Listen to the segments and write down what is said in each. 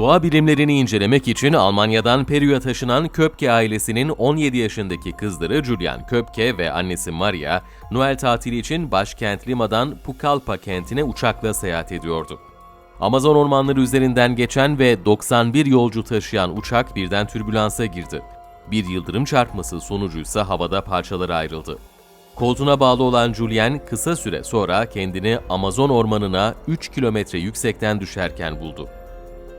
Doğa bilimlerini incelemek için Almanya'dan Peru'ya taşınan Köpke ailesinin 17 yaşındaki kızları Julian Köpke ve annesi Maria, Noel tatili için başkent Lima'dan Pucallpa kentine uçakla seyahat ediyordu. Amazon ormanları üzerinden geçen ve 91 yolcu taşıyan uçak birden türbülansa girdi. Bir yıldırım çarpması sonucuysa havada parçalara ayrıldı. Koltuğuna bağlı olan Julien kısa süre sonra kendini Amazon ormanına 3 kilometre yüksekten düşerken buldu.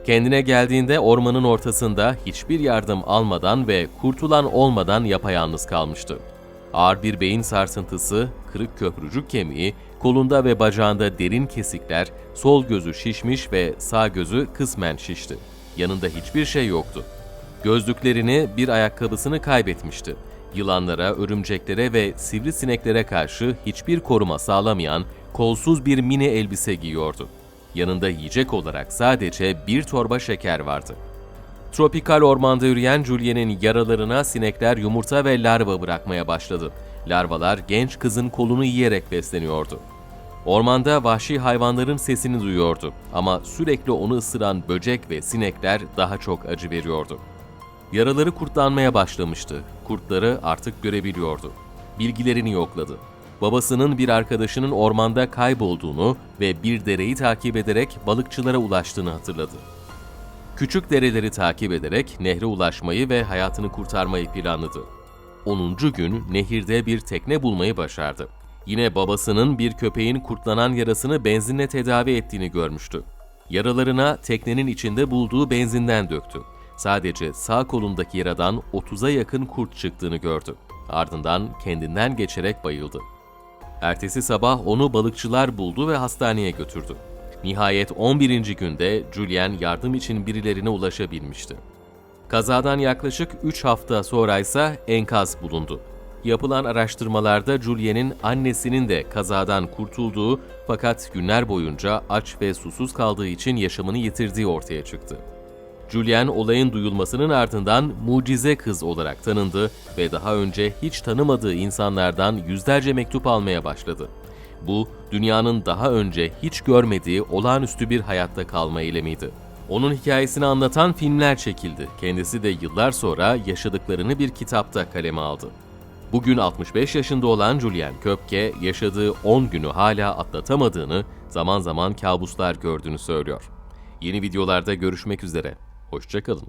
Kendine geldiğinde ormanın ortasında hiçbir yardım almadan ve kurtulan olmadan yapayalnız kalmıştı. Ağır bir beyin sarsıntısı, kırık köprücük kemiği, kolunda ve bacağında derin kesikler, sol gözü şişmiş ve sağ gözü kısmen şişti. Yanında hiçbir şey yoktu. Gözlüklerini, bir ayakkabısını kaybetmişti. Yılanlara, örümceklere ve sivrisineklere karşı hiçbir koruma sağlamayan kolsuz bir mini elbise giyiyordu. Yanında yiyecek olarak sadece bir torba şeker vardı. Tropikal ormanda yürüyen Julien'in yaralarına sinekler yumurta ve larva bırakmaya başladı. Larvalar genç kızın kolunu yiyerek besleniyordu. Ormanda vahşi hayvanların sesini duyuyordu ama sürekli onu ısıran böcek ve sinekler daha çok acı veriyordu. Yaraları kurtlanmaya başlamıştı. Kurtları artık görebiliyordu. Bilgilerini yokladı. Babasının bir arkadaşının ormanda kaybolduğunu ve bir dereyi takip ederek balıkçılara ulaştığını hatırladı. Küçük dereleri takip ederek nehre ulaşmayı ve hayatını kurtarmayı planladı. 10. gün nehirde bir tekne bulmayı başardı. Yine babasının bir köpeğin kurtlanan yarasını benzinle tedavi ettiğini görmüştü. Yaralarına teknenin içinde bulduğu benzinden döktü. Sadece sağ kolundaki yaradan 30'a yakın kurt çıktığını gördü. Ardından kendinden geçerek bayıldı. Ertesi sabah onu balıkçılar buldu ve hastaneye götürdü. Nihayet 11. günde Julien yardım için birilerine ulaşabilmişti. Kazadan yaklaşık 3 hafta sonra ise enkaz bulundu. Yapılan araştırmalarda Julien'in annesinin de kazadan kurtulduğu fakat günler boyunca aç ve susuz kaldığı için yaşamını yitirdiği ortaya çıktı. Julien olayın duyulmasının ardından mucize kız olarak tanındı ve daha önce hiç tanımadığı insanlardan yüzlerce mektup almaya başladı. Bu, dünyanın daha önce hiç görmediği olağanüstü bir hayatta kalma eylemiydi. Onun hikayesini anlatan filmler çekildi. Kendisi de yıllar sonra yaşadıklarını bir kitapta kaleme aldı. Bugün 65 yaşında olan Julien Köpke, yaşadığı 10 günü hala atlatamadığını, zaman zaman kabuslar gördüğünü söylüyor. Yeni videolarda görüşmek üzere. Hoşçakalın.